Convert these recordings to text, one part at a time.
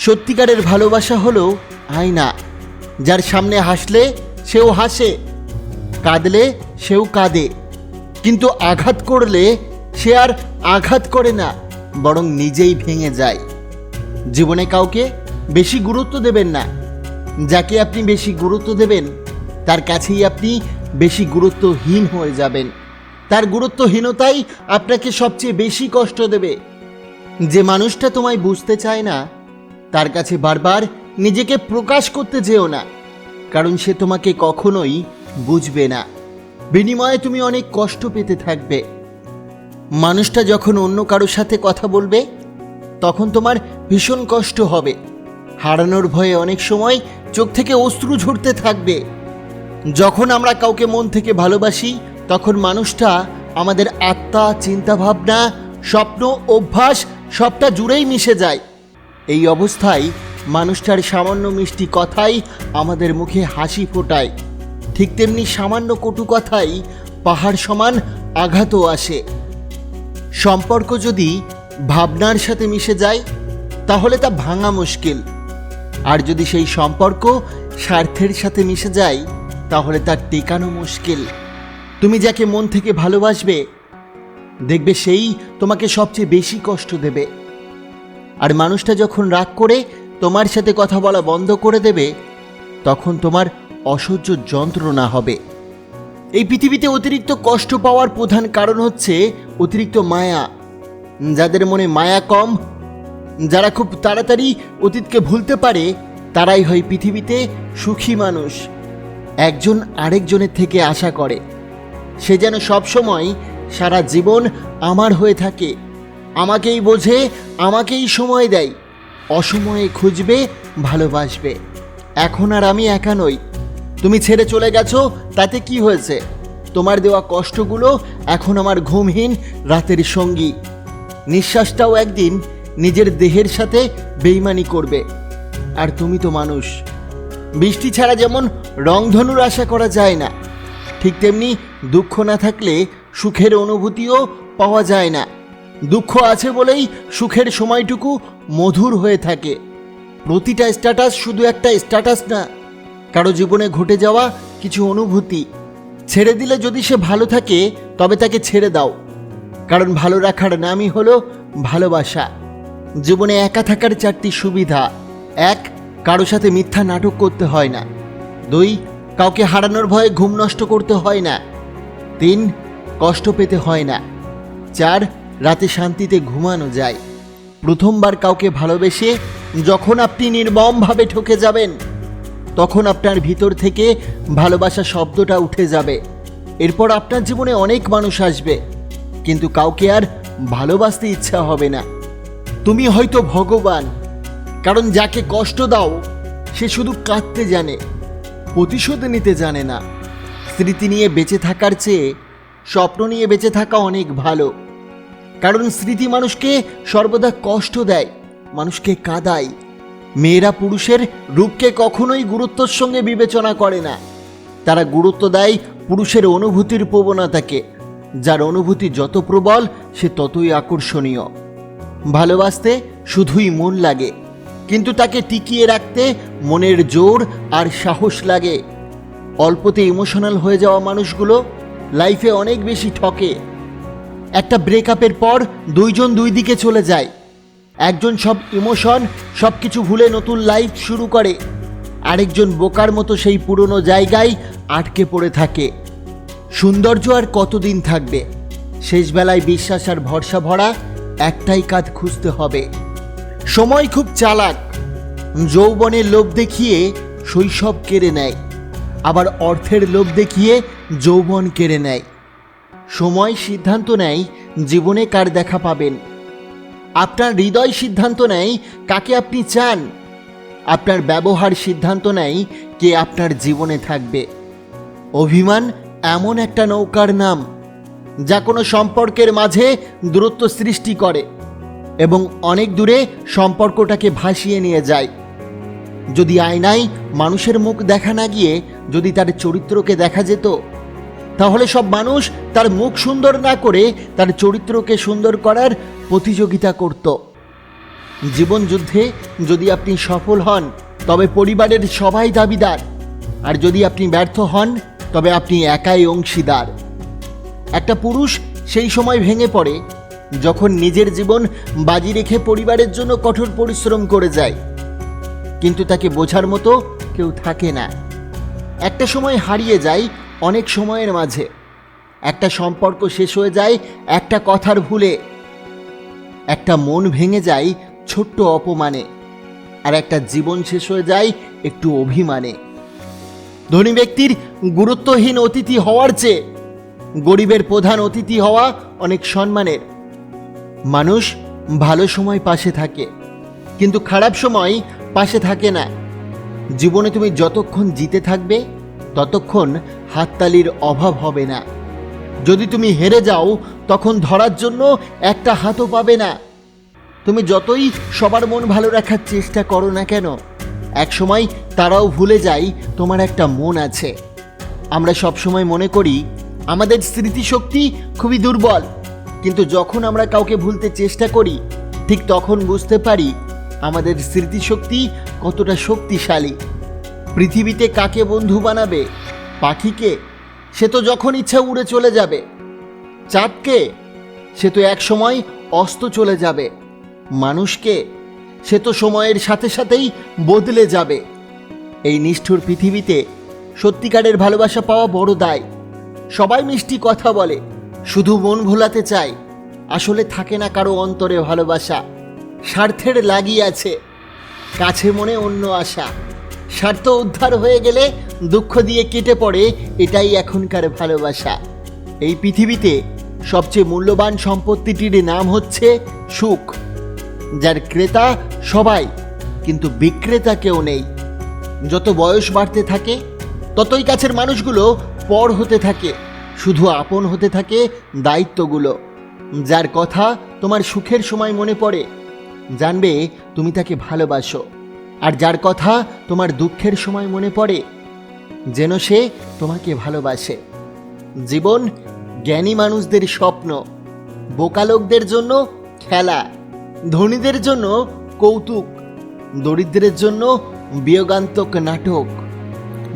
সত্যিকারের ভালোবাসা হলো আয়না, যার সামনে হাসলে সেও হাসে, কাঁদলে সেও কাঁদে। কিন্তু আঘাত করলে সে আর আঘাত করে না, বরং নিজেই ভেঙে যায়। জীবনে কাউকে বেশি গুরুত্ব দেবেন না। যাকে আপনি বেশি গুরুত্ব দেবেন, তার কাছেই আপনি বেশি গুরুত্বহীন হয়ে যাবেন। তার গুরুত্বহীনতাই আপনাকে সবচেয়ে বেশি কষ্ট দেবে। যে মানুষটা তোমায় বুঝতে চায় না তার কাছে বারবার নিজেকে প্রকাশ করতে যেও না, কারণ সে তোমাকে কখনোই বুঝবে না। বিনিময়ে তুমি অনেক কষ্ট পেতে থাকবে। মানুষটা যখন অন্য কারোর সাথে কথা বলবে, তখন তোমার ভীষণ কষ্ট হবে। হারানোর ভয়ে অনেক সময় চোখ থেকে অশ্রু ঝরতে থাকবে। যখন আমরা কাউকে মন থেকে ভালোবাসি, তখন মানুষটা আমাদের আত্মা, চিন্তাভাবনা, স্বপ্ন, অভ্যাস, সবটা জুড়েই মিশে যায়। এই অবস্থায় মানুষটার সামান্য মিষ্টি কথাই আমাদের মুখে হাসি ফোটায়। ঠিক তেমনি সামান্য কটু কথাই পাহাড় সমান আঘাতও আসে। সম্পর্ক যদি ভাবনার সাথে মিশে যায়, তাহলে তা ভাঙা মুশকিল। আর যদি সেই সম্পর্ক স্বার্থের সাথে মিশে যায়, তাহলে তার টেকানো মুশকিল। তুমি যাকে মন থেকে ভালোবাসবে, দেখবে সেই তোমাকে সবচেয়ে বেশি কষ্ট দেবে। আর মানুষটা যখন রাগ করে তোমার সাথে কথা বলা বন্ধ করে দেবে, তখন তোমার অসহ্য যন্ত্রণা হবে। এই পৃথিবীতে অতিরিক্ত কষ্ট পাওয়ার প্রধান কারণ হচ্ছে অতিরিক্ত মায়া। যাদের মনে মায়া কম, যারা খুব তাড়াতাড়ি অতীতকে ভুলতে পারে, তারাই হয় পৃথিবীতে সুখী মানুষ। একজন আরেকজনের থেকে আশা করে। সে যেন সবসময় সারা জীবন আমার হয়ে থাকে। আমাকেই বোঝে, আমাকেই সময় দেয়। অসময়ে খুঁজবে, ভালোবাসবে। এখন আর আমি একা নই। তুমি ছেড়ে চলে গেছো, তাতে কি হয়েছে? তোমার দেওয়া কষ্টগুলো এখন আমার ঘুমহীন রাতের সঙ্গী। নিঃশ্বাসটাও একদিন নিজের দেহের সাথে বেইমানি করবে। আর তুমি তো মানুষ। বৃষ্টি ছাড়া যেমন রংধনুর আশা করা যায় না, ঠিক তেমনি দুঃখ না থাকলে সুখের অনুভূতিও পাওয়া যায় না। দুঃখ আছে বলেই সুখের সময়টুকু মধুর হয়ে থাকে। প্রতিটা স্ট্যাটাস শুধু একটা স্ট্যাটাস না, কারও জীবনে ঘটে যাওয়া কিছু অনুভূতি। ছেড়ে দিলে যদি সে ভালো থাকে, তবে তাকে ছেড়ে দাও। কারণ ভালো রাখার নামই হলো ভালোবাসা। জীবনে একা থাকার চারটি সুবিধা। এক, কারও সাথে মিথ্যা নাটক করতে হয় না। দুই, কাউকে হারানোর ভয়ে ঘুম নষ্ট করতে হয় না। তিন, কষ্ট পেতে হয় না। চার রাতে শান্তিতে ঘুমানো যায়। প্রথমবার কাউকে ভালোবেসে যখন আপনি নির্মমভাবে ঠকে যাবেন, তখন আপনার ভিতর থেকে ভালোবাসা শব্দটা উঠে যাবে। এরপর আপনার জীবনে অনেক মানুষ আসবে, কিন্তু কাউকে আর ভালোবাসতে ইচ্ছা হবে না। তুমি হয়তো ভগবান, কারণ যাকে কষ্ট দাও, সে শুধু কাঁদতে জানে, প্রতিশোধ নিতে জানে না। স্মৃতি নিয়ে বেঁচে থাকার চেয়ে স্বপ্ন নিয়ে বেঁচে থাকা অনেক ভালো। কারণ স্মৃতি মানুষকে সর্বদা কষ্ট দেয়, মানুষকে কাঁদায়। মেয়েরা পুরুষের রূপকে কখনোই গুরুত্বর সঙ্গে বিবেচনা করে না। তারা গুরুত্ব দেয় পুরুষের অনুভূতির প্রবণতাকে, যার অনুভূতি যত প্রবল, সে ততই আকর্ষণীয়। ভালোবাসতে শুধুই মন লাগে, কিন্তু তাকে টিকিয়ে রাখতে মনের জোর আর সাহস লাগে। অল্পতে ইমোশনাল হয়ে যাওয়া মানুষগুলো লাইফে অনেক বেশি ঠকে। একটা ব্রেকআপের পর দুইজন দুই দিকে চলে যায়। একজন সব ইমোশন সব কিছু ভুলে নতুন লাইফ শুরু করে। আরেকজন বোকার মতো সেই পুরনো জায়গায় আটকে পড়ে থাকে। সৌন্দর্য আর কতদিন থাকবে? শেষবেলায় বিশ্বাস আর ভরসা ভরা একটাই কাজ খুঁজতে হবে। সময় খুব চালাক। যৌবনের লোভ দেখিয়ে শৈশব কেড়ে নেয়। আবার অর্থের লোভ দেখিয়ে যৌবন কেড়ে নেয়। সময় সিদ্ধান্ত নেয়, জীবনে কার দেখা পাবেন। আপনার হৃদয় সিদ্ধান্ত নেয়, কাকে আপনি চান। আপনার ব্যবহার সিদ্ধান্ত নেয়, কে আপনার জীবনে থাকবে। অভিমান এমন একটা নৌকার নাম, যা কোনো সম্পর্কের মাঝে দূরত্ব সৃষ্টি করে এবং অনেক দূরে সম্পর্কটাকে ভাসিয়ে নিয়ে যায়। যদি আয়নায় মানুষের মুখ দেখা না গিয়ে যদি তার চরিত্রকে দেখা যেত তাহলে সব মানুষ তার মুখ সুন্দর না করে তার চরিত্রকে সুন্দর করার প্রতিযোগিতা করত। জীবন যুদ্ধে যদি আপনি সফল হন, তবে পরিবারের সবাই দাবিদার। আর যদি আপনি ব্যর্থ হন, তবে আপনি একাই অংশীদার। একটা পুরুষ সেই সময় ভেঙে পড়ে, যখন নিজের জীবন বাজি রেখে পরিবারের জন্য কঠোর পরিশ্রম করে যায়। কিন্তু তাকে বোঝার মতো কেউ থাকে না। একটা সময় হারিয়ে যায় অনেক সময়ের মাঝে। একটা সম্পর্ক শেষ হয়ে যায়, একটা কথার ভুলে। একটা মন ভেঙে যায় ছোট্ট অপমানে। আর একটা জীবন শেষ হয়ে যায় একটু অভিমানে। ধনী ব্যক্তির গুরুত্বহীন অতিথি হওয়ার চেয়ে গরিবের প্রধান অতিথি হওয়া অনেক সম্মানের। মানুষ ভালো সময় পাশে থাকে, কিন্তু খারাপ সময় পাশে থাকে না। জীবনে তুমি যতক্ষণ জিতে থাকবে, ততক্ষণ হাততালির অভাব হবে না। যদি তুমি হেরে যাও, তখন ধরার জন্য একটা হাতও পাবে না। তুমি যতই সবার মন ভালো রাখার চেষ্টা করো না কেন, একসময় তারাও ভুলে যায় তোমার একটা মন আছে। আমরা সবসময় মনে করি, আমাদের স্মৃতিশক্তি খুবই দুর্বল, কিন্তু যখন আমরা কাউকে ভুলতে চেষ্টা করি, ঠিক তখন বুঝতে পারি আমাদের স্মৃতিশক্তি কতটা শক্তিশালী। পৃথিবীতে কাকে বন্ধু বানাবে? পাখিকে, সে তো যখন ইচ্ছা উড়ে চলে যাবে। চাঁদকে, সে তো এক সময় অস্ত চলে যাবে। মানুষকে, সে তো সময়ের সাথে সাথেই বদলে যাবে। এই নিষ্ঠুর পৃথিবীতে সত্যিকারের ভালোবাসা পাওয়া বড় দায়। সবাই মিষ্টি কথা বলে, শুধু মন ভোলাতে চায়। আসলে থাকে না কারও অন্তরে ভালোবাসা। স্বার্থের লাগিয়ে আছে, কাছে মনে অন্য আশা। স্বার্থ উদ্ধার হয়ে গেলে দুঃখ দিয়ে কেটে পড়ে, এটাই এখনকার ভালোবাসা। এই পৃথিবীতে সবচেয়ে মূল্যবান সম্পত্তিটির নাম হচ্ছে সুখ। যার ক্রেতা সবাই, কিন্তু বিক্রেতা কেউ নেই। যত বয়স বাড়তে থাকে, ততই কাছের মানুষগুলো পর হতে থাকে, শুধু আপন হতে থাকে দায়িত্বগুলো। যার কথা তোমার সুখের সময় মনে পড়ে, জানবে তুমি তাকে ভালোবাসো। আর যার কথা তোমার দুঃখের সময় মনে পড়ে যেন সে তোমাকে ভালোবাসে। জীবন জ্ঞানী মানুষদের স্বপ্ন, বোকা লোকদের জন্য খেলা, ধনীদের জন্য কৌতুক, দরিদ্রের জন্য বিয়োগান্তক নাটক।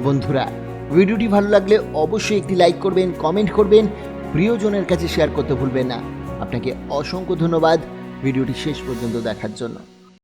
বন্ধুরা, ভিডিওটি ভালো লাগলে অবশ্যই একটি লাইক করবেন, কমেন্ট করবেন, প্রিয়জনের কাছে শেয়ার করতে ভুলবেন না। আপনাকে অসংখ্য ধন্যবাদ ভিডিওটি শেষ পর্যন্ত দেখার জন্য।